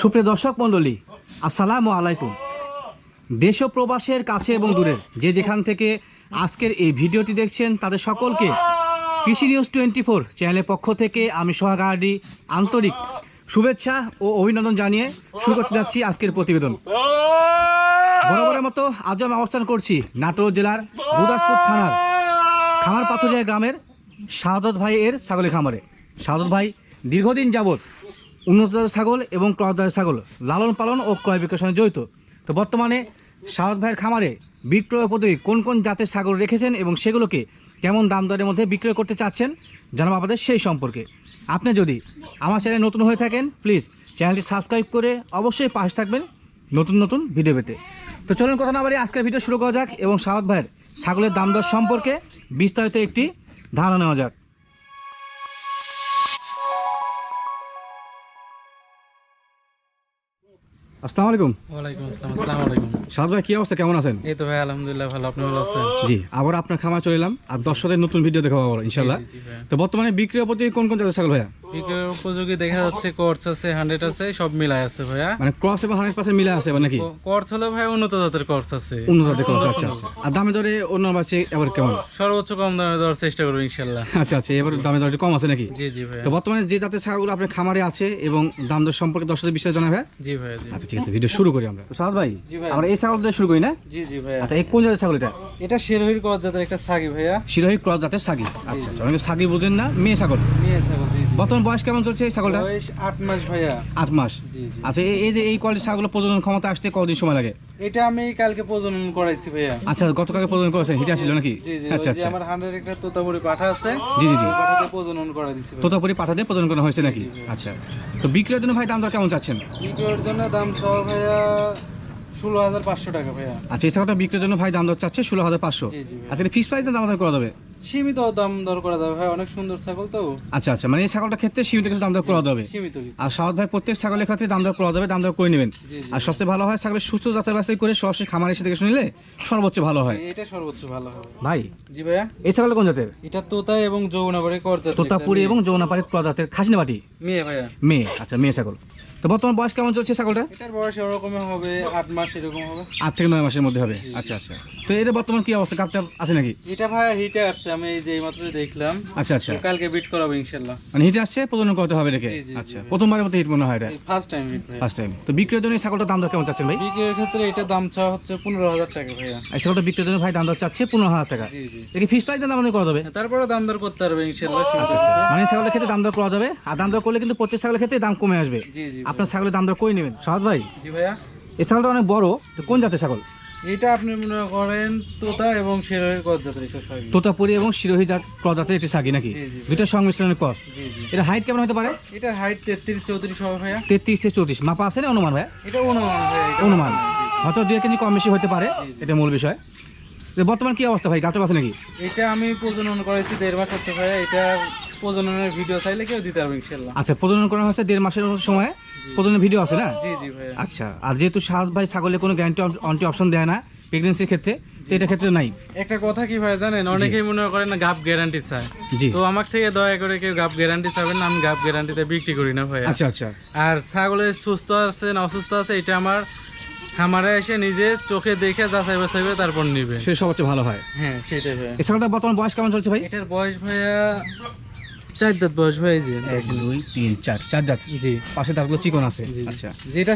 সুপ্রিয় দর্শক মণ্ডলী, আসসালামু আলাইকুম। দেশ প্রবাসের কাছে এবং দূরে যে যেখান থেকে আজকের এই ভিডিওটি দেখছেন, তাদের সকলকে কৃষি নিউজ টোয়েন্টি ফোর চ্যানেলের পক্ষ থেকে আমি সোহাগার্ডি আন্তরিক শুভেচ্ছা ও অভিনন্দন জানিয়ে শুরু করতে যাচ্ছি আজকের প্রতিবেদন। বরাবরের মতো আজও আমি অবস্থান করছি নাটোর জেলার গুদাসপুর থানার খামার পাথরিয়া গ্রামের শাহাদত ভাই এর ছাগলের খামারে। শাহাদত ভাই, দীর্ঘদিন যাবৎ উন্নত জাতের ছাগল এবং ক্রস জাতের ছাগল, লালন পালন ও ক্রয় বিক্রয়ের সঙ্গে জড়িত। তো বর্তমানে শাহাদ ভাইয়ের খামারে বিক্রয় পদ্ধতি কোন কোন জাতের ছাগল রেখেছেন এবং সেগুলোকে কেমন দাম দরের মধ্যে বিক্রয় করতে চাচ্ছেন জানাব আপনাদের সেই সম্পর্কে। আপনি যদি আমার চ্যানেল নতুন হয়ে থাকেন, প্লিজ চ্যানেলটি সাবস্ক্রাইব করে অবশ্যই পাশে থাকবেন নতুন নতুন ভিডিও পেতে। তো চলুন কথা না বাড়ি আজকের ভিডিও শুরু করা যাক এবং শাহাদ ভাইয়ের ছাগলের দাম দর সম্পর্কে বিস্তারিত একটি ধারণা নেওয়া যাক। আসসালামু আলাইকুম। ওয়ালাইকুম আসসালাম আসসালামু আলাইকুম। শাহাদ ভাই কি অবস্থা? কেমন আছেন? এই তো ভাই আলহামদুলিল্লাহ ভালো। আপনি ভালো আছেন? জি আবার আপনার খামার চলে আর নতুন ভিডিও দেখাবো আবার। তো বর্তমানে বিক্রির প্রতি কোন কোন জাতের ছাগল ভাইয়া? বিক্রয়ের উপযোগী দেখা যাচ্ছে কোর্স আছে হান্ড্রেড আছে সব মিলাই আছে ভাইয়া। মানে ক্রস এবং হান্ড্রেড পার্সেন্ট মিলে আছে নাকি? কোর্স হলে ভাই উন্নত জাতের কোর্স আছে। উন্নত জাতের ক্রস আচ্ছা আচ্ছা। আর দামে দরে অন্য এবার কেমন? সর্বোচ্চ কম দামে দেওয়ার চেষ্টা করব আচ্ছা আচ্ছা এবার দামে দর কম আছে নাকি? জি জি ভাইয়া। তো বর্তমানে যে জাতের ছাগলগুলো আপনার খামারে আছে এবং দাম দর সম্পর্কে দর্শকদের বিশ্বাস জানাবে জি ভাইয়া জি। আচ্ছা ঠিক আছে ভিডিও শুরু করি আমরা। সাদ ভাই আমরা এই ছাগল দিয়ে শুরু করি না? জি জি ভাইয়া আচ্ছা এই কোন জাতের ছাগল এটা? এটা শেরহির কোর্স জাতের একটা সাগি ভাইয়া। ক্রস জাতের সাগি আচ্ছা আচ্ছা অনেকে সাগি বুঝেন না মেয়ে ছাগল। জি বর্তমান বয়স কেমন চলছে এই ছাগলটা বয়স আট মাস ভাইয়া। আট মাস। জি জি। আচ্ছা এই- এই যে এই কোয়ালিটির ছাগল প্রজনন ক্ষমতা আসতে কদিন সময় লাগে? এটা আমি কালকে প্রজনন করাইছি ভাইয়া। আচ্ছা গতকালকে প্রজনন করেছেন হিটে আসছিল নাকি? আচ্ছা আচ্ছা। আমার হান্ড্রেড একটা তোতাপুরি পাঠা আছে জি জি জি। পাঠাতে প্রজনন করা দিছি। তোতাপুরি পাঠাতে প্রজনন করা হয়েছে নাকি। আচ্ছা। তো বিক্রয়ের জন্য ভাই দাম দর কেমন চাচ্ছেন? বিক্রয়ের জন্য দাম সহ ভাইয়া ষোলো হাজার পাঁচশো টাকা ভাইয়া। আচ্ছা এই ছাগলটা বিক্রয়ের জন্য ভাই দাম দর চাচ্ছে ষোলো হাজার পাঁচশো। আচ্ছা ফিক্স প্রাইস দাম দর করা যাবে? সীমিত দাম দর করা যাবে। ভাই অনেক সুন্দর ছাগল তো। আচ্ছা আচ্ছা মানে এই ছাগলটা ক্ষেত্রে সীমিত কিছু দাম দর করা যাবে। সীমিত আর সাউথ ভাই প্রত্যেক ছাগলের ক্ষেত্রে দাম দর করা যাবে দাম দর করে নেবেন। জি জি। আর সবচেয়ে ভালো হয় ছাগলের সুস্থ যাচাই বাছাই করে সরাসরি খামার এসে দেখে শুনলে সর্বোচ্চ ভালো হয়। এটা সর্বোচ্চ ভালো হবে ভাই জি ভাইয়া? এই ছাগল কোন জাতের? এটা তোতা এবং যৌনাবাড়ি করজা তোতাপুরি এবং যৌনাপাড়ি প্রজাতের খাসিনাবাটি মেয়ে ভাইয়া। মেয়ে আচ্ছা মেয়ে ছাগল। তো বর্তমান বয়স কেমন চলছে ছাগলটা? এটার বয়স ওরকমই হবে আট মাস এরকম হবে। আট থেকে নয় মাসের মধ্যে হবে। আচ্ছা আচ্ছা। তো এটা বর্তমান কি অবস্থা? কাপটা আছে নাকি? এটা ভাইয়া হিটে আসছে আমি এই যে মাত্র দেখলাম। আচ্ছা আচ্ছা। কালকে বিট করাবো ইনশাল্লাহ। মানে হিটে আসছে? প্রজনন করতে হবে রেখে আচ্ছা প্রথমবারের মতো হিট মনে হয় এটা। First time hit first time তো বিক্রির জন্য এই ছাগলটার দাম কেমন চাচ্ছেন ভাই? বিক্রির ক্ষেত্রে এটা দাম চাওয়া হচ্ছে পনেরো হাজার টাকা ভাইয়া। এই ছাগলটা বিক্রির জন্য ভাই দাম দর চাচ্ছে পনেরো হাজার টাকা। জি জি। এটি ফিক্স প্রাইস দাম দর করা যাবে তারপরে দাম দর করতে পারবে ইনশাল্লাহ সীমিত আচ্ছা। মানে ছাগলের ক্ষেত্রে দাম দর করা যাবে? আর দাম দর করলে কিন্তু প্রত্যেক ছাগলের ক্ষেত্রে দাম কমে আসবে। জি জি আপনার ছাগলের দাম দর করে নেবেন? সাহাদ ভাই? জি ভাইয়া। এই ছাগলটা অনেক বড় কোন জাতের ছাগল? এটা আপনি মনে করেন তোতা এবং শেরের কত জাতের একটা তোতাপুরি এবং শিরোহী জাত প্রজাতের একটি ছাগি নাকি। দুইটা সংমিশ্রণের জি এটা হাইট কেমন হতে পারে? এটার হাইট তেত্রিশ চৌত্রিশ হবে ভাইয়া। তেত্রিশ থেকে চৌত্রিশ। মাপা আছে না অনুমান ভাই এটা অনুমান অনুমান। হয়তো দুই কেজি কম বেশি হতে পারে। এটা মূল বিষয়। বর্তমান কি অবস্থা ভাই? গাছটা আছে নাকি? এটা আমি প্রজনন করেছি দেড় মাস হচ্ছে ভাইয়া। এটা প্রজননের ভিডিও চাইলে কেউ দিতে পারবে ইনশাল্লাহ আচ্ছা প্রজনন করা হচ্ছে দেড় মাসের সময়? প্রজননের ভিডিও আছে না? জি জি ভাইয়া। আচ্ছা আর যেহেতু সাহাদ ভাই ছাগলের কোনো গ্যারান্টি অন্টি অপশন দেয় না প্রেগনেন্সির ক্ষেত্রে তো এটা ক্ষেত্রে নাই। একটা কথা কি ভাই জানেন? অনেকেই মনে করেন না গাপ গ্যারান্টি চায়। জি। তো আমার থেকে দয়া করে কেউ গাপ গ্যারান্টি চাবেন না আমি গাপ গ্যারান্টিতে বিক্রি করি না ভাইয়া। আচ্ছা আচ্ছা। আর ছাগলের সুস্থ আছে না অসুস্থ আছে এটা আমার খামারে এসে নিজে চোখে দেখে যাচাই বাছাই করে তারপর নিবে। সে সবচেয়ে ভালো হয়। হ্যাঁ সেটাই এই ছাগলটা বর্তমান বয়স কেমন চলছে ভাই? এটার বয়স ভাইয়া চার দাঁত বয়স ভাই এক দুই তিন চার চার জি। পাশে চিকন আছে। আচ্ছা। যেটা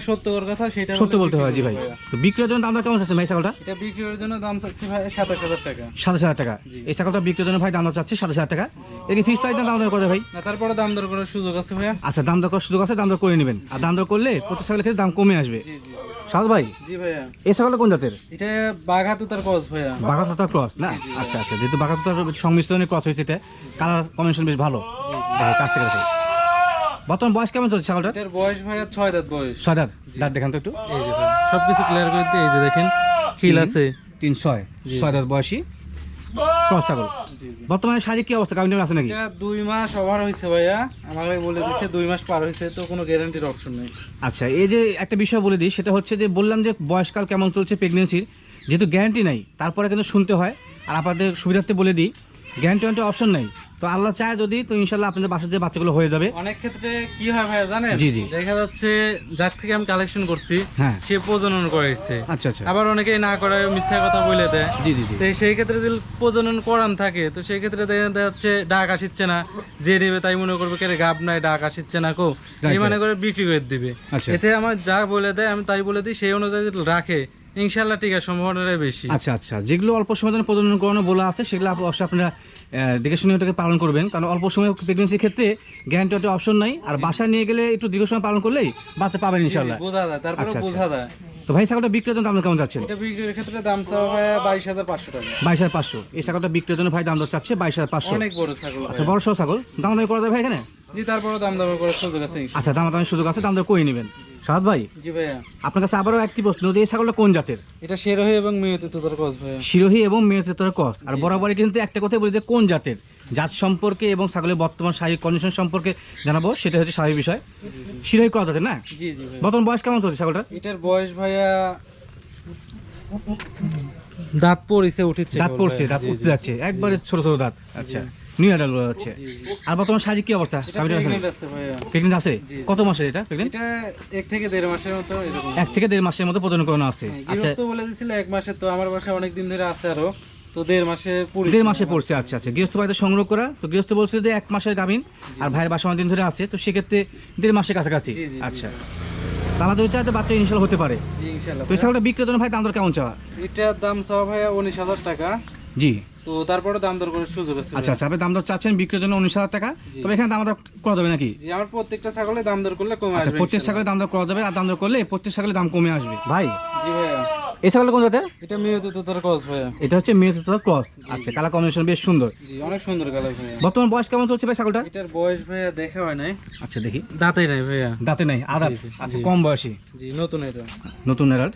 কথা সেটা সত্য বলতে হয় জি ভাই। তো বিক্রয়ের জন্য দামটা কেমন ভাই ছাগলটা? এটা বিক্রির জন্য দাম চাচ্ছি ভাই সাতাশ হাজার টাকা। সাতাশ হাজার টাকা। এই ছাগলটা জন্য ভাই দাম দর চাচ্ছে সাতাশ হাজার টাকা। এর ফিক্স প্রাইস দাম দর করে ভাই। না তারপরে দাম দর করার সুযোগ আছে আচ্ছা দাম দর করার সুযোগ আছে দাম দর করে নেবেন। আর দাম দর করলে প্রত্যেক ছাগলের ক্ষেত্রে দাম কমে আসবে। জি জি। সাদ ভাই জি ভাইয়া। এই ছাগলটা কোন জাতের? এটা বাঘাতু তার ক্রস ভাইয়া। বাঘাতোতার ক্রস না। আচ্ছা আচ্ছা যেহেতু বাঘাতোতার সংমিশ্রণের ক্রস হয়েছে এটা কালার কম্বিনেশন বেশ ভালো। কাছ থেকে বর্তমান বয়স কেমন চলছে ছাগলটা এটার বয়স ভাইয়া ছয় দাঁত বয়স। ছয় দাঁত? দাঁত দেখান তো একটু। এই যে ভাই সবকিছু ক্লিয়ার করে দিতে এই যে দেখেন খিল আছে। তিন ছয় ছয় দাঁত বয়সী। ক্রস ছাগল। বর্তমানে শারীরিক কি অবস্থা? কাউন্টার আছে নাকি? দুই মাস ওভার হয়েছে ভাইয়া। আমাকে বলে দিচ্ছে দুই মাস পার হয়েছে তো কোনো গ্যারান্টির অপশন নেই। আচ্ছা এই যে একটা বিষয় বলে দিই সেটা হচ্ছে যে বললাম যে বয়সকাল কেমন চলছে প্রেগনেন্সির যেহেতু গ্যারান্টি নাই তারপরে কিন্তু শুনতে হয়। আর আপনাদের সুবিধার্থে বলে দিই গ্যারান্টি ওয়ারেন্টি অপশন নেই। তো আল্লাহ চায় যদি তো ইনশাল্লাহ আপনাদের বাসার যে বাচ্চাগুলো হয়ে যাবে। অনেক ক্ষেত্রে কি হয় জানেন? জি, জি। দেখা যাচ্ছে যার থেকে আমি কালেকশন করছি হ্যাঁ। সে প্রজনন করেছে। আচ্ছা আচ্ছা। আবার অনেকেই না করে মিথ্যা কথা বলে দেয়। জি জি জি। তো সেই ক্ষেত্রে যদি প্রজনন করান থাকে তো সেই ক্ষেত্রে দেখা যাচ্ছে ডাক আসিচ্ছে না। যে নেবে তাই মনে করবে কে গাব নাই ডাক আসিচ্ছে না কো? এই মানে করে বিক্রি করে দিবে। আচ্ছা। এতে আমার যা বলে দেয় আমি তাই বলে দিই সেই অনুযায়ী রাখে। ইনশাল্লাহ ঠিক আছে সম্ভাবনাটা বেশি। আচ্ছা আচ্ছা। যেগুলো অল্প সময়ের জন্য প্রজনন করানো বলা আছে সেগুলো অবশ্যই আপনারা দেখে শুনে ওটাকে পালন করবেন। কারণ অল্প সময় প্রেগনেন্সির ক্ষেত্রে গ্যারান্টি ওয়ারেন্টি অপশন নাই। আর বাসায় নিয়ে গেলে একটু দীর্ঘ সময় পালন করলেই বাচ্চা পাবেন ইনশাল্লাহ বোঝা যায়। তারপরে আচ্ছা, আচ্ছা। বোঝা যায়। তো ভাই ছাগলটা বিক্রির জন্য আপনি কেমন চাচ্ছেন? এটা বিক্রির ক্ষেত্রে দাম চাওয়া হয় বাইশ হাজার পাঁচশো টাকা। বাইশ হাজার পাঁচশো। এই ছাগলটা বিক্রির জন্য ভাই দাম চাচ্ছে বাইশ হাজার পাঁচশো। অনেক বড় ছাগল আচ্ছা বড় সহ ছাগল। দাম দামি করা যাবে ভাই এখানে? জি তারপরে দাম দাম সুযোগ আছে আচ্ছা দাম দামি সুযোগ আছে দাম দর করে নেবেন সাদ ভাই? জি ভাইয়া। আপনার কাছে আবারও একটি প্রশ্ন যে এই ছাগলটা কোন জাতের? এটা সেরোহি এবং মেয়েতে তোদের কস ভাইয়া। শিরোহী এবং মেয়েতের কস আর বরাবরই কিন্তু একটা কথা বলি যে কোন জাতের? জাত সম্পর্কে এবং ছাগলের বর্তমান শারীরিক কন্ডিশন সম্পর্কে জানাব সেটা হচ্ছে স্বাভাবিক বিষয়। শিরোহী করা জাতের না? জি জি ভাইয়া। বর্তমান বয়স কেমন চলছে ছাগলটা এটার বয়স ভাইয়া দাঁত পড়িছে উঠেছে দাঁত পড়ছে দাঁত উঠতে যাচ্ছে একবারে ছোট ছোট দাঁত। আচ্ছা। নিউ অ্যাডাল হচ্ছে। আর বর্তমান শারীরিক কি অবস্থা? প্রেগনেন্ট আছে? কত মাসের এটা প্রেগনেন্ট এটা এক থেকে দেড় মাসের মতো এরকম। এক থেকে দেড় মাসের মধ্যে প্রজনন করানো আছে। হ্যাঁ, আচ্ছা। গৃহস্থ বলে দিছিল এক মাসে তো আমার বাসায় অনেক দিন ধরে আছে আরও। তো দেড় মাসে দেড় মাসে পড়ছে আচ্ছা আচ্ছা। গৃহস্থ বাড়িতে সংগ্রহ করা তো গৃহস্থ বলছে যে এক মাসের গাভিন আর ভাইয়ের বাসা অনেক দিন ধরে আছে তো সেক্ষেত্রে দেড় মাসের কাছাকাছি। আচ্ছা। তাহলে দুই চাইতে বাচ্চা ইনশাল হতে পারে। তো ভাই দাম দর কেমন চাওয়া? এটার দাম চাওয়া ভাইয়া উনিশ হাজার টাকা। জি। তো তারপরে দাম দর করে সুযোগ আছে। আচ্ছা আচ্ছা আপনি দাম দর চাচ্ছেন বিক্রির জন্য উনিশ হাজার টাকা? তবে এখানে দাম দর করা যাবে নাকি? জি আমার প্রত্যেকটা ছাগলে দাম দর করলে কমে আচ্ছা আসবে প্রত্যেক। ছাগলের দাম দর করা যাবে আর দাম দর করলে প্রত্যেক ছাগলের দাম কমে আসবে। ভাই জি ভাইয়া। এই ছাগল কোন জাতের? এটা মেয়েতে ভাইয়া। এটা হচ্ছে মেয়ে ক্রস। আচ্ছা কালার কম্বিনেশন বেশ সুন্দর। জি অনেক সুন্দর কালার ভাইয়া। বর্তমান বয়স কেমন চলছে ভাই ছাগলটা এটার বয়স ভাইয়া দেখা হয় নাই। আচ্ছা দেখি। দাঁতেই নাই ভাইয়া। দাঁতে নাই আদাত আচ্ছা কম বয়সী। জি নতুন এটা। নতুন এরাল্ট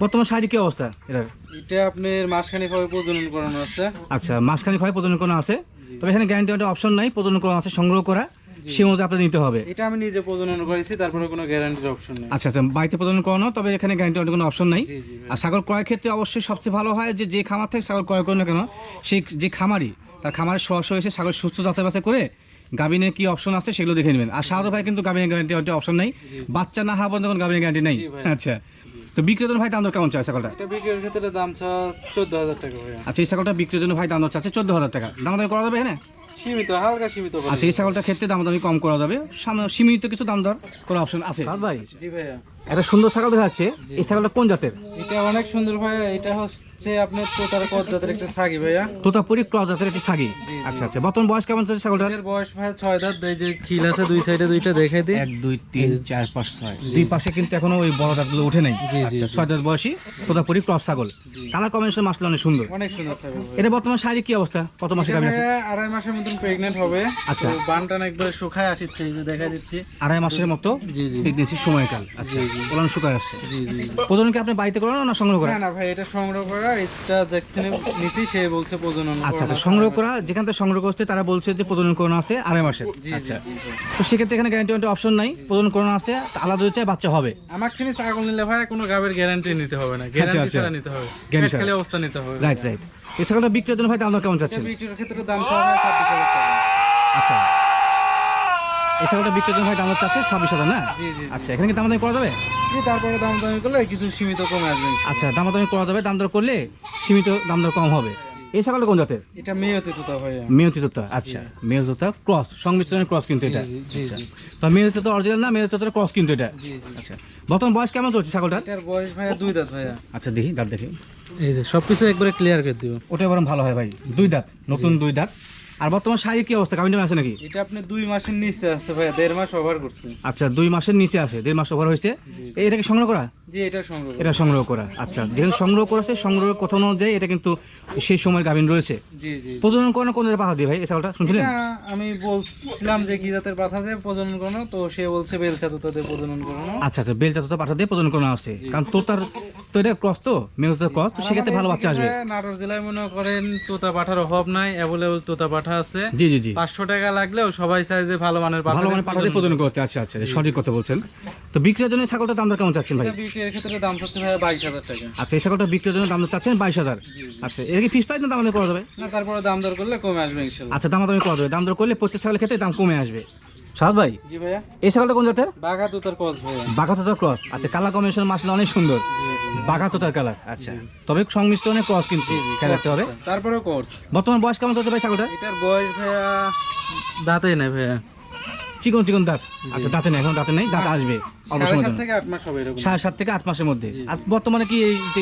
বর্তমান শারীরিক কি অবস্থা এটার এটা আপনার মাসখানেক প্রজনন করানো আছে। আচ্ছা মাসখানিক হয় প্রজনন করা আছে। তবে এখানে গ্যারান্টি একটা অপশন নাই প্রজনন করা আছে সংগ্রহ করা। সে অনুযায়ী আপনাদের নিতে হবে। এটা আমি নিজে প্রজনন করেছি তারপরে কোনো গ্যারান্টির অপশন নেই। আচ্ছা আচ্ছা বাড়িতে প্রজনন করানো তবে এখানে গ্যারান্টি কোনো অপশন নাই। আর ছাগল ক্রয়ের ক্ষেত্রে অবশ্যই সবচেয়ে ভালো হয় যে যে খামার থেকে ছাগল ক্রয় করুন না কেন সেই যে খামারি তার খামারের সরাসরি এসে ছাগল সুস্থ বাছাই করে গাবিনের কি অপশন আছে সেগুলো দেখে নেবেন। আর সাহায্য ভাই কিন্তু গাবিনের গ্যারান্টি অপশন নাই। বাচ্চা না হওয়া পর্যন্ত কোনো গাবিনের গ্যারান্টি নেই। আচ্ছা। তো বিক্রেতার ভাই দাম দর কেমন চায় ছাগলটা? এটা বিক্রির ক্ষেত্রে দাম চা চোদ্দ হাজার টাকা ভাইয়া। আচ্ছা এই ছাগলটা বিক্রির জন্য ভাই দাম দর চাচ্ছে চোদ্দ হাজার টাকা। দাম দর করা যাবে হ্যাঁ সীমিত হালকা সীমিত করে আচ্ছা এই ছাগলটার ক্ষেত্রে দাম দামি কম করা যাবে। সামনে- সীমিত কিছু দাম দর করার অপশন আছে। ভাই? জি ভাইয়া। একটা সুন্দর ছাগল দেখা যাচ্ছে। এই ছাগলটা কোন জাতের? এটা অনেক সুন্দর ভাইয়া এটা হচ্ছে আপনার তোতার কদ জাতের একটা ছাগি ভাইয়া? তোতাপুরি ক্রস জাতের একটি ছাগি। আচ্ছা আচ্ছা। বর্তমান বয়স কেমন চলছে ছাগলটার? এটার বয়স ভাইয়া ছয় দাঁত এই যে খিল আছে দুই সাইডে দুইটা দেখাই দিই। এক দুই তিন চার পাঁচ ছয়। দুই পাশে কিন্তু এখনও ওই বড় দাঁতগুলো উঠে নাই। জি, জি, আচ্ছা, জি। দাঁত বয়সী তোতাপুরি ক্রস ছাগল। জি। কালার কম্বিনেশন মাসলে অনেক সুন্দর। অনেক সুন্দর ছাগল এটা বর্তমান শারীরিক কি অবস্থা? কত মাসে এটা আছে আড়াই মাসের মতন প্রেগনেন্ট হবে। আচ্ছা। বানটান একবার শুকায় আসছে এই যে দেখা দিচ্ছি। আড়াই মাসের মতো জি জি। প্রেগনেন্সির সময়কাল। আচ্ছা। ওলান শুকায় আসছে। জি জি প্রজনন কি আপনি বাড়িতে করেন না সংগ্রহ করেন? না না ভাই এটা সংগ্রহ করা এটা যেখানে নিছি সে বলছে প্রজনন আচ্ছা আচ্ছা সংগ্রহ করা যেখান থেকে সংগ্রহ করছে তারা বলছে যে প্রজনন আছে আড়াই মাসের। আচ্ছা। তো সেক্ষেত্রে এখানে গ্যারান্টি অপশন নাই প্রজনন করানো আছে আলাদা হচ্ছে বাচ্চা হবে। আমার কিনে ছাগল নিলে ভাই কোনো গাবের গ্যারান্টি নিতে হবে না। গ্যারান্টি। ছাড়া নিতে হবে। Guarantee খালি অবস্থা নিতে হবে। রাইট রাইট এই ছাগলটা বিক্রির জন্য ভাই দাম কেমন চাচ্ছেন? বিক্রির ক্ষেত্রে দাম টাকা। আচ্ছা। এই ছাগলটা বিক্রির জন্য ভাই দাম চাচ্ছে ছাব্বিশ হাজার না? আচ্ছা এখানে কি দাম দামি করা যাবে? তারপরে দাম দামি করলে কিছু সীমিত কমে আসবে আচ্ছা দাম দামি করা যাবে দাম দর করলে সীমিত দাম দর কম হবে। এই ছাগলটা কোন জাতের? এটা মেয়ে হতে তো ভাইয়া মেয়তিতা আচ্ছা মেয়তিতা ক্রস সংমিশ্রণের ক্রস কিন্তু এটা। জি, জি, জি। তো মেয়তিতা অরিজিনাল না মেয়তিতা ক্রস কিন্তু এটা? জি জি। আচ্ছা বর্তমান বয়স কেমন চলছে ছাগলটার? এটার বয়স ভাইয়া দুই দাঁত ভাইয়া। আচ্ছা দেখি দাঁত দেখি। এই যে সবকিছু একবারে ক্লিয়ার করে দিব। ওটা বরং ভালো হয় ভাই। দুই দাঁত নতুন দুই দাঁত। আর বর্তমান শারীরিক কি অবস্থা? কামিন আছে নাকি? এটা আপনি দুই মাসের নিচে আছে ভাইয়া দেড় মাস ওভার করছে। আচ্ছা দুই মাসের নিচে আছে দেড় মাস ওভার হয়েছে। এটাকে সংগ্রহ করা? জি এটা সংগ্রহ এটা সংগ্রহ করা আচ্ছা। যেহেতু সংগ্রহ করেছে সংগ্রহ কথা অনুযায়ী এটা কিন্তু সেই সময়ের গাভিন রয়েছে। জি জি। প্রজনন করানো কোন পাঠা দিয়ে ভাই এই ছাগলটা শুনছিলেন? আমি বলছিলাম যে কি জাতের পাঠা দিয়ে প্রজনন করানো তো সে বলছে বেলচা তোতাদের প্রজনন করানো আচ্ছা আচ্ছা বেল জাতটা পাঠা দিয়ে প্রজনন করানো আছে। কারণ তোতার তো এটা ক্রস তো মেয়তার ক্রস তো সেক্ষেত্রে ভালো বাচ্চা আসবে। নাটোর জেলায় মনে করেন তোতা পাঠার অভাব নাই অ্যাভেলেবল তোতা পাঠা পাঠা আছে। জি জি জি। পাঁচশো টাকা লাগলেও সবাই চায় যে ভালো মানের পাঠা ভালো মানে দিয়ে প্রদান করতে। আচ্ছা আচ্ছা সঠিক কথা বলছেন। তো বিক্রির জন্য ছাগলটার দাম কেমন চাচ্ছেন ভাই? বিক্রির ক্ষেত্রে দাম চাচ্ছেন ভাই বাইশ হাজার টাকা। আচ্ছা এই ছাগলটা বিক্রির জন্য দাম চাচ্ছেন বাইশ হাজার। জি, জি। আচ্ছা এর কি ফিস প্রাইস না দাম করা যাবে? না তারপরে দাম দর করলে কমে আসবে আচ্ছা দাম দামে করা যাবে দাম দর করলে প্রত্যেক ছাগলের ক্ষেত্রে দাম কমে আসবে। সাদ ভাই জি ভাইয়া। এই ছাগলটা কোন জাতের? বাঘা তুতার কস ভাইয়া। বাঘাতোতার ক্রস। আচ্ছা কালার কম্বিনেশন মাসলে অনেক সুন্দর। বাঘাতোতার কালার। আচ্ছা। তবে সংমিশ্রণে ক্রস কিন্তু খেয়াল রাখতে হবে। তারপরেও ক্রস। বর্তমান বয়স কেমন চলছে ভাই ছাগলটা এটার বয়স ভাইয়া দাঁতে নেই ভাইয়া। চিকন চিকন দাঁত। আচ্ছা দাঁতে নেই এখন দাঁতে নেই দাঁত আসবে অল্প সাড়ে সাত থেকে আট মাস হবে এরকম। সাড়ে সাত থেকে আট মাসের মধ্যে। আর বর্তমানে কি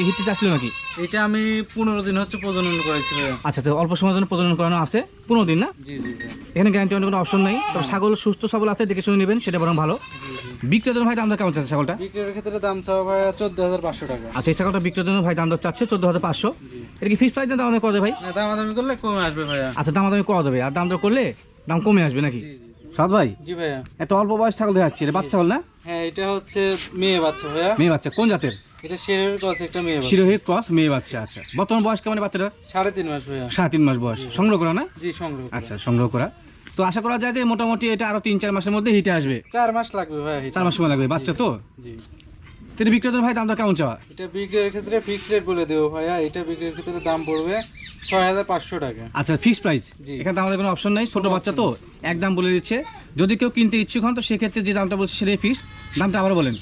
হিটটি চাচ্ছিল নাকি? এটা আমি পনেরো দিন হচ্ছে প্রজনন করেছি আচ্ছা তো অল্প সময়ের জন্য প্রজনন করানো আছে পনেরো দিন না? এখানে গ্যারান্টি অন্য কোনো অপশন নেই। তবে ছাগল সুস্থ সবল আছে দেখে শুনে নেবেন সেটা বরং ভালো। জন্য ভাই দাম কেমন চাচ্ছে ছাগলটা? বিক্রির ক্ষেত্রে দাম চাওয়া ভাইয়া চোদ্দ হাজার পাঁচশো টাকা। আচ্ছা এই ছাগলটা বিক্রির জন্য ভাই দাম দর চাচ্ছে চোদ্দ হাজার পাঁচশো। এটা কি ফিক্স প্রাইস দাম করা যাবে ভাই? দামাদামি করলে কমে আসবে ভাইয়া। আচ্ছা দাম দামি করা যাবে। আর দাম দর করলে দাম কমে আসবে নাকি। সাদ ভাই? জি ভাইয়া। এত অল্প বয়স ছাগল দেখা যাচ্ছে এটা বাচ্চা হল না? হ্যাঁ এটা হচ্ছে মেয়ে বাচ্চা ভাইয়া। মেয়ে বাচ্চা কোন জাতের? এটা একটা মেয়ে ক্রস মেয়ে বাচ্চা আচ্ছা। বর্তমান বয়স কেমন বাচ্চাটা সাড়ে তিন মাস ভাইয়া। সাড়ে তিন মাস বয়স। সংগ্রহ করা না? জি সংগ্রহ আচ্ছা সংগ্রহ করা। তো আশা করা যায় যে মোটামুটি এটা আরও তিন চার মাসের মধ্যে হিটে আসবে। চার মাস লাগবে চার মাস সময় লাগবে বাচ্চা তো? জি। তো বিক্রেতার ভাই দামটা কেমন চাওয়া? এটা বিক্রির ক্ষেত্রে ফিক্সড রেট বলে দেবো ভাইয়া। এটা বিক্রির ক্ষেত্রে দাম পড়বে ছয় হাজার পাঁচশো টাকা। আচ্ছা ফিক্সড প্রাইস জি। এখানে তো আমাদের কোনো অপশন নেই। ছোট বাচ্চা তো এক দাম বলে দিচ্ছে। যদি কেউ কিনতে ইচ্ছুক হন তো সেক্ষেত্রে যে দামটা বলছে সেটাই ফিক্স দামটা আবার বলেন।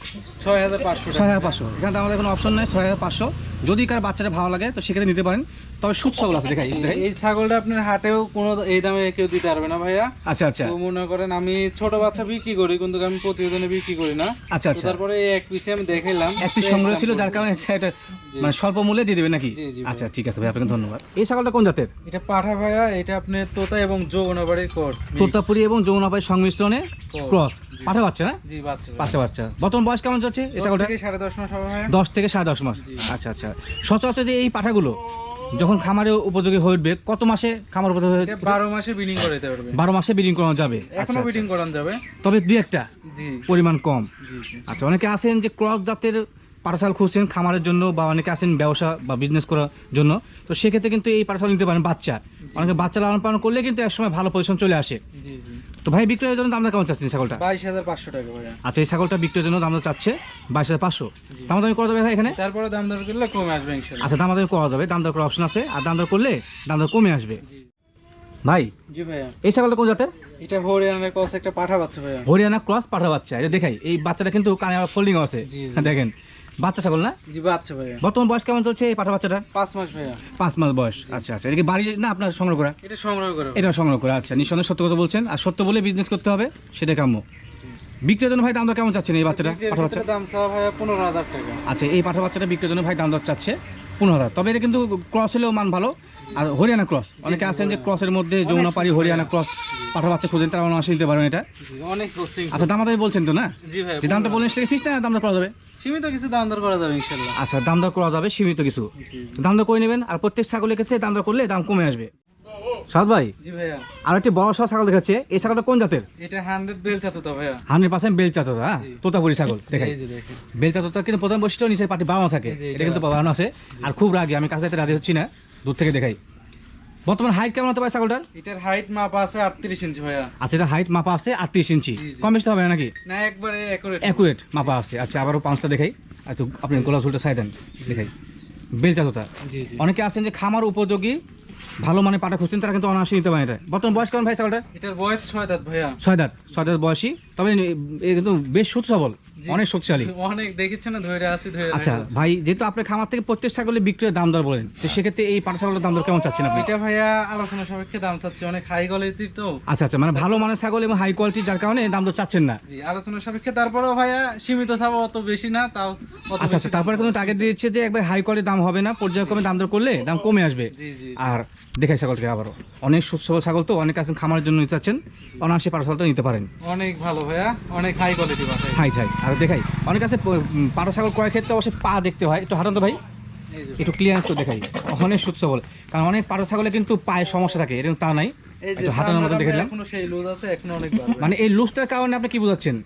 ছয় হাজার পাঁচশো ছয় হাজার পাঁচশো। এখানে আমাদের কোনো অপশন নেই ছয় হাজার পাঁচশো। যদি কার বাচ্চাটা ভালো লাগে তো সেক্ষেত্রে নিতে পারেন। তবে সুদ ছাগল আছে দেখাই এই ছাগলটা আপনার হাটেও কোনো এই দামে কেউ দিতে পারবে না ভাইয়া। আচ্ছা আচ্ছা। তো মনে করেন আমি ছোট বাচ্চা বিক্রি করি কিন্তু আমি প্রতিবেদনে বিক্রি করি না। আচ্ছা আচ্ছা। তারপরে এই এক পিসে আমি দেখাইলাম। এক পিস সংগ্রহ ছিল যার কারণে এটা মানে স্বল্প মূল্যে দিয়ে দেবে নাকি? আচ্ছা ঠিক আছে ভাই আপনাকে ধন্যবাদ। এই ছাগলটা কোন জাতের? এটা পাঠা ভাইয়া এটা আপনার তোতা এবং যৌবনাবাড়ির কোর্স তোতাপুরি এবং যমুনাপাই সংমিশ্রণে ক্রস পাঠা বাচ্চা না? জি বাচ্চা বাচ্চা। বাচ্চা বর্তমান বয়স কেমন চলছে এই ছাগলটা সাড়ে দশ মাস দশ থেকে সাড়ে দশ মাস। আচ্ছা আচ্ছা। সচরাচর যে এই পাঠাগুলো যখন খামারে উপযোগী হয়ে উঠবে কত মাসে খামার উপযোগী বারো মাসে বিডিং করাতে পারবে। বারো মাসে ব্রিডিং করানো যাবে? আচ্ছা, এখনও আচ্ছা। বিডিং করানো যাবে। তবে দু একটা পরিমাণ কম। আচ্ছা অনেকে আছেন যে ক্রস জাতের পাঠাশাল খুঁজছেন খামারের জন্য বা অনেকে আছেন ব্যবসা বা বিজনেস করার জন্য। তো সেক্ষেত্রে কিন্তু এই পাঠাশাল নিতে পারেন বাচ্চা। অনেকে বাচ্চা লালন পালন করলে কিন্তু একসময় ভালো পজিশন চলে আসে। তো ভাই বিক্রয়ের জন্য দামটা কেমন চাচ্ছেন ছাগলটা? বাইশ হাজার পাঁচশো টাকা ভাইয়া। আচ্ছা এই ছাগলটা বিক্রয়ের জন্য দামটা চাচ্ছে বাইশ হাজার পাঁচশো। দাম দামি করা যাবে ভাই এখানে? তারপরে দাম দর করলে কমে আসবে আচ্ছা দাম দামি করা যাবে দাম দর করার অপশন আছে। আর দাম দর করলে দাম দর কমে আসবে। ভাই জি ভাইয়া। এই ছাগলটা কোন জাতের? এটা হরিয়ানার ক্রস একটা পাঠা বাচ্চা ভাইয়া। হরিয়ানা ক্রস পাঠা বাচ্চা। এটা দেখাই এই বাচ্চাটা কিন্তু কানে ফোল্ডিং আছে। দেখেন বাচ্চা ছাগল না? জি বাচ্চা ভাইয়া। বর্তমান বয়স কেমন চলছে এই পাঠা বাচ্চাটা পাঁচ মাস ভাইয়া। পাঁচ মাস বয়স আচ্ছা আচ্ছা। এটা কি বাড়ি না আপনার সংগ্রহ করা? এটা সংগ্রহ করা। এটা সংগ্রহ করা আচ্ছা। নিঃসন্দেহে সত্য কথা বলছেন। আর সত্য বলে বিজনেস করতে হবে সেটা কাম্য। বিক্রির জন্য ভাই দাম দর কেমন চাচ্ছেন এই বাচ্চাটা? পাঠা বাচ্চা দাম চাওয়া ভাইয়া পনেরো হাজার টাকা। আচ্ছা এই পাঠা বাচ্চাটা বিক্রির জন্য ভাই দাম দর চাচ্ছে? পনেরো হাজার। তবে এটা কিন্তু ক্রস হলেও মান ভালো। আর হরিয়ানা ক্রস অনেকে আছেন যে ক্রসের মধ্যে যমুনা যমুনাপাড়ি হরিয়ানা ক্রস পাঠা বাচ্চা খুঁজেন তারা অনায়াসে নিতে পারবেন এটা। অনেক আচ্ছা দাম দাম বলছেন তো না? জি ভাই যে দামটা বলেন। সেটা ফিক্স না দাম দর করা যাবে সীমিত কিছু দাম দর করা যাবে ইনশাল্লাহ আচ্ছা দাম দর করা যাবে সীমিত কিছু। দাম দর করে নেবেন আর প্রত্যেক ছাগলের ক্ষেত্রে দাম দর করলে দাম কমে আসবে। সাদ ভাই জি ভাইয়া। আর একটি বড় ছাগল দেখাচ্ছে। এই ছাগলটা কোন জাতের? এটা হান্ড্রেড বেল চাতুতা ভাইয়া। হান্ড্রেড পার্সেন্ট বেল হ্যাঁ? তোতাপুরি ছাগল দেখেন। বেল কিন্তু প্রধান বৈশিষ্ট্য নিচে পাটি থাকে। এটা কিন্তু আছে। আছে আর খুব রাগি আমি কাছে রাজি হচ্ছি না। দূর থেকে দেখাই। বর্তমান হাইট কেমন হতে পারে ছাগলটার? এটার হাইট মাপ আছে আটত্রিশ ইঞ্চি ভাইয়া। আচ্ছা এটা হাইট মাপা আছে আটত্রিশ ইঞ্চি জি, জি। কম বেশি হবে নাকি? না একবারে অ্যাকুরেট অ্যাকুরেট মাপা আছে। আচ্ছা আবারও পাঁচটা দেখাই। আচ্ছা আপনি গোলা ঝুলটা সাই দেন। দেখাই। বেল জি। অনেকে আছেন যে খামার উপযোগী ভালো মানে পাটা খুঁজছেন তারা কিন্তু অনায়াসে নিতে পারেন এটা। বর্তমান বয়স কেমন ভাই ছাগলটা এটার বয়স ছয় দাঁত ভাইয়া। ছয় দাঁত ছয় দাঁত বয়সী। তবে এ কিন্তু বেশ সুস্থ সবল অনেক শক্তিশালী। অনেক দেখেছেন না ধরে আছি ধরে আচ্ছা ভাই যেহেতু আপনার খামার থেকে প্রত্যেক ছাগলের বিক্রয়ের দাম দর বলেন তো সেক্ষেত্রে এই পাটা ছাগলের দাম দর কেমন চাচ্ছেন আপনি? এটা ভাইয়া আলোচনা সাপেক্ষে দাম চাচ্ছে অনেক হাই কোয়ালিটির তো। আচ্ছা আচ্ছা মানে ভালো মানের ছাগল এবং হাই কোয়ালিটি যার কারণে দাম দর চাচ্ছেন না। জি আলোচনা সাপেক্ষে তারপরেও ভাইয়া সীমিত ছাগল অত বেশি না তাও আচ্ছা আচ্ছা তারপরে কিন্তু টার্গেট দিচ্ছে যে একবার হাই কোয়ালিটির দাম হবে না পর্যায়ক্রমে দাম দর করলে দাম কমে আসবে। জি জি। আর দেখাই ছাগলকে আবারও। অনেক সুস্থ ছাগল তো অনেক আছেন খামারের জন্য নিতে চাচ্ছেন অনায়াসে পাটা ছাগলটা নিতে পারেন। অনেক ভালো ভাইয়া অনেক হাই কোয়ালিটি হাই হাই আর দেখাই অনেক আছে পাড়া ছাগল কয়েক ক্ষেত্রে অবশ্যই পা দেখতে হয়। একটু হারান তো ভাই? একটু ক্লিয়ারেন্স করে দেখাই। অনেক সুস্থ বল কারণ অনেক পাড়া ছাগলে কিন্তু পায়ে সমস্যা থাকে এরকম তা নাই। এই যে একটু হাঁটানোর মতো দেখে দিলাম। এখনও সেই লুজ আছে এখনও অনেক বাড়বে। মানে এই লুজটার কারণে আপনি কি বোঝাচ্ছেন?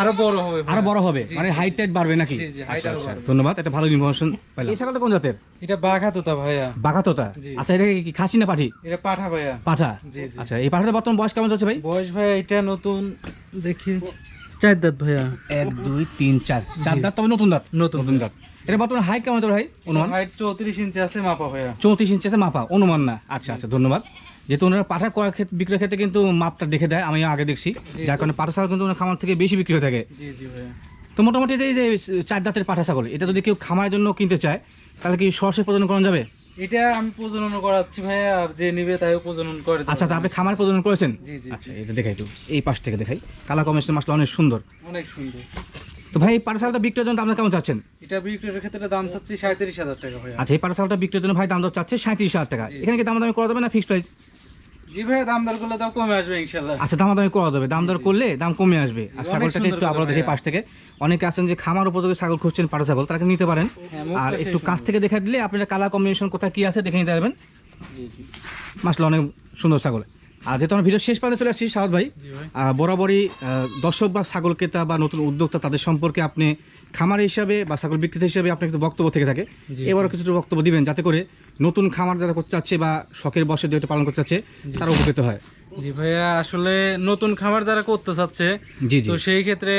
আরও বড় হবে আরও বড় হবে? মানে হাইট টাইট বাড়বে নাকি? জি, জি, height আচ্ছা, আচ্ছা। ধন্যবাদ এটা ভালো ইনফরমেশন পাইলাম। এই ছাগলটা কোন জাতের? এটা বাঘা তোতা ভাইয়া। বাঘাতোতা? জি। আচ্ছা এটা কি খাসি না পাঠি? এটা পাঠা ভাইয়া। পাঠা? জি জি। আচ্ছা এই পাঠাটা বর্তমান বয়স কেমন চলছে ভাই? বয়স ভাইয়া এটা নতুন দেখি। চার দাঁত ভাইয়া। এক দুই তিন চার। চার দাঁত তবে নতুন দাঁত? নতুন নতুন দাঁত। এটা বর্তমান হাইট কেমন ভাই? অনুমান? হাইট চৌত্রিশ ইঞ্চি আছে মাপা ভাইয়া। চৌত্রিশ ইঞ্চি আছে মাপা। অনুমান না। আচ্ছা আচ্ছা ধন্যবাদ। যেহেতু ওনারা পাঠা করার ক্ষেত্রে বিক্রয়ের ক্ষেত্রে কিন্তু মাপটা দেখে দেয় আমি আগে দেখছি। যার কারণে পাঠা ছাগল কিন্তু ওনার খামার থেকে বেশি বিক্রি হয়ে থাকে। তো মোটামুটি এই যে চার দাঁতের পাঠা ছাগল এটা যদি কেউ খামারের জন্য কিনতে চায় তাহলে কি সরাসরি প্রজনন করানো যাবে? এটা আমি প্রজনন করাচ্ছি ভাইয়া আর যে নিবে তাইও প্রজনন করে। আচ্ছা আপনি খামার প্রজনন করেছেন? আচ্ছা এটা দেখাই একটু এই পাশ থেকে দেখাই। কালা কমিশন মাসটা অনেক সুন্দর। অনেক সুন্দর। তো ভাই এই পাঠা ছাগলটা বিক্রয়ের জন্য আপনার কেমন চাচ্ছেন? এটা বিক্রির ক্ষেত্রে দাম চাচ্ছি সাঁত্রিশ হাজার টাকা ভাইয়া। আচ্ছা এই পাঠা ছাগলটা বিক্রয়ের জন্য ভাই দাম চাচ্ছে সাঁত্রিশ হাজার টাকা। এখানে কি দাম দামি করা যাবে না ফিক্সড প্রাইস জি দাম দর করলে দাম কমে আসবে ইনশাল্লাহ। আচ্ছা দাম দামি করা যাবে। দাম দর করলে দাম কমে আসবে। আর ছাগলটাকে একটু করে আপনারা দেখে পাশ থেকে। অনেকে আছেন যে খামার উপযোগী ছাগল খুঁজছেন পাটা ছাগল তাকে নিতে পারেন। হ্যাঁ, আর একটু কাছ থেকে দেখা দিলে আপনারা কালার কম্বিনেশন কোথায় কি আছে দেখে নিতে পারবেন। জি জি। মাসলে অনেক সুন্দর ছাগল। আর যেহেতু আমরা ভিডিও শেষ পাতে চলে আসছি সাহাদ ভাই বরাবরই দর্শক বা ছাগল ক্রেতা বা নতুন উদ্যোক্তা তাদের সম্পর্কে আপনি খামার হিসাবে বা ছাগল বিক্রেতা হিসাবে আপনার কিছু বক্তব্য থেকে থাকে। এবারও কিছু বক্তব্য দিবেন যাতে করে নতুন খামার যারা করতে চাচ্ছে বা শখের বসে যেহেতু পালন করতে চাচ্ছে তারা উপকৃত হয়। জি ভাইয়া আসলে নতুন খামার যারা করতে চাচ্ছে তো সেই ক্ষেত্রে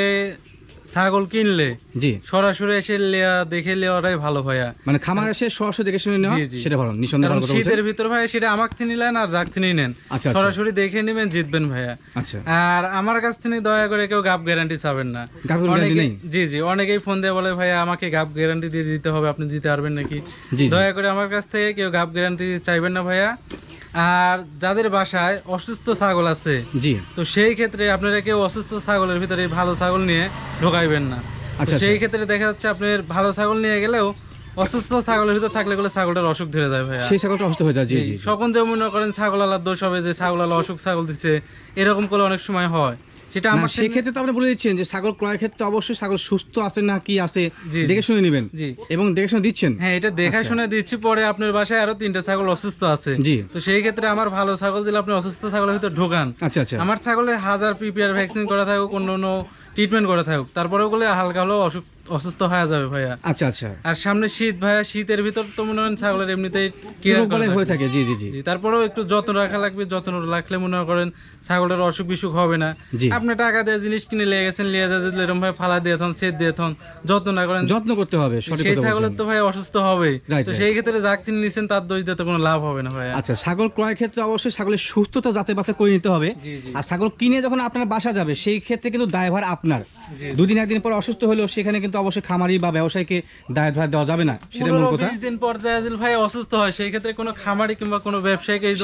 ছাগল কিনলে জি। সরাসরি এসে লেয়া দেখে লেওয়াটাই ভালো ভাইয়া। মানে খামার এসে সরাসরি দেখে শুনে নেওয়া। সেটা ভালো নিঃসন্দেহে ভালো শীতের ভিতর ভাই সেটা আমার থেকে নিলেন আর যাক থেকে নেন। আচ্ছা, আচ্ছা। সরাসরি দেখে নেবেন জিতবেন ভাইয়া। আচ্ছা। আর আমার কাছ থেকে দয়া করে কেউ গাপ গ্যারান্টি চাবেন না। guarantee অনেকে- নেই? জি জি অনেকেই ফোন দিয়ে বলে ভাইয়া আমাকে গাপ গ্যারান্টি দিয়ে দিতে হবে আপনি দিতে পারবেন নাকি? দয়া করে আমার কাছ থেকে কেউ গাপ গ্যারান্টি চাইবেন না ভাইয়া। আর যাদের বাসায় অসুস্থ ছাগল আছে জি। তো সেই ক্ষেত্রে আপনারা কেউ অসুস্থ ছাগলের ভিতরে ভালো ছাগল নিয়ে ঢোকাইবেন না। আচ্ছা, সেই আচ্ছা। ক্ষেত্রে দেখা যাচ্ছে আপনার ভালো ছাগল নিয়ে গেলেও অসুস্থ ছাগলের ভিতর থাকলে গেলে ছাগলটার অসুখ ধরে যায় ভাইয়া। সেই ছাগলটা অসুস্থ হয়ে যায় জি জি। সকল যে মনে করেন ছাগল আলার দোষ হবে যে ছাগল আলা অসুখ ছাগল দিচ্ছে এরকম করে অনেক সময় হয়। সেটা আমার সেই ক্ষেত্রে তো আপনি বলে দিচ্ছেন যে ছাগল ক্রয়ের ক্ষেত্রে অবশ্যই ছাগল সুস্থ আছে না কি আছে দেখে শুনে নেবেন। জি। এবং দেখে শুনে দিচ্ছেন। হ্যাঁ এটা দেখে শুনে দিচ্ছি পরে আপনার বাসায় আরও তিনটা ছাগল অসুস্থ আছে। জি। তো সেই ক্ষেত্রে আমার ভালো ছাগল দিলে আপনি অসুস্থ ছাগলের ভিতরে ঢোকান। আচ্ছা আচ্ছা। আমার ছাগলের হাজার পিপিআর ভ্যাকসিন করা থাকুক অন্য অন্য ট্রিটমেন্ট করা থাকুক তারপরেও ওগুলো হালকা হলেও অসুখ অসুস্থ হয়ে যাবে ভাইয়া। আচ্ছা আচ্ছা। আর সামনে শীত ভাইয়া শীতের ভিতর তো মনে করেন ছাগলের এমনিতেই করা বালাই হয়ে থাকে। জি জি জি। তারপরেও একটু যত্ন রাখা লাগবে যত্ন রাখলে মনে করেন ছাগলের অসুখ বিসুখ হবে না। আপনি টাকা দিয়ে জিনিস কিনে লিয়ে গেছেন লিয়ে যা যদি এরকম ভাই ফালা দিয়ে থন সেট দিয়ে থন যত্ন না করেন যত্ন করতে হবে সেই ছাগলের তো ভাই অসুস্থ হবে তো সেই ক্ষেত্রে যাক তিনি নিছেন তার দোষ দিয়ে তো কোনো লাভ হবে না ভাইয়া। আচ্ছা ছাগল ক্রয়ের ক্ষেত্রে অবশ্যই ছাগলের সুস্থতা যাতে বাছা করে নিতে হবে। আর ছাগল কিনে যখন আপনার বাসা যাবে সেই ক্ষেত্রে কিন্তু দায়ভার আপনার। দুদিন একদিন পর অসুস্থ হলেও সেখানে কিন্তু অবশ্যই খামারি বা ব্যবসায়ীকে দায়ভার দেওয়া যাবে না। সেটা মূল কথা। দিন পর জায়াজিল ভাই অসুস্থ হয় সেই ক্ষেত্রে কোনো খামারি কিংবা কোনো ব্যবসায়ীকে এই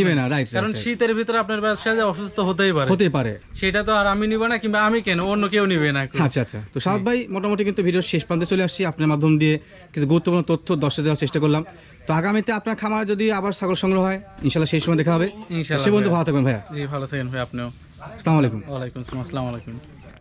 নিবে না, right, কারণ শীতের ভিতরে আপনার ব্যবসায় যে অসুস্থ হতেই পারে। হতে পারে। সেটা তো আর আমি নিব না কিংবা আমি কেন? অন্য কেউ নিবে না আচ্ছা আচ্ছা। তো সাহেব ভাই মোটামুটি কিন্তু ভিডিওর শেষ প্রান্তে চলে আসছি। আপনার মাধ্যম দিয়ে কিছু গুরুত্বপূর্ণ তথ্য দর্শক দেওয়ার চেষ্টা করলাম। তো আগামীতে আপনার খামারে যদি আবার ছাগল সংগ্রহ হয় ইনশাল্লাহ সেই সময় দেখা হবে। ইনশাল্লাহ সে পর্যন্ত ভালো থাকবেন ভাইয়া। জি ভালো থাকেন ভাই আপনিও। আসসালামু আলাইকুম। ওয়ালাইকুম আসসালাম আসসালামু আলাইকুম।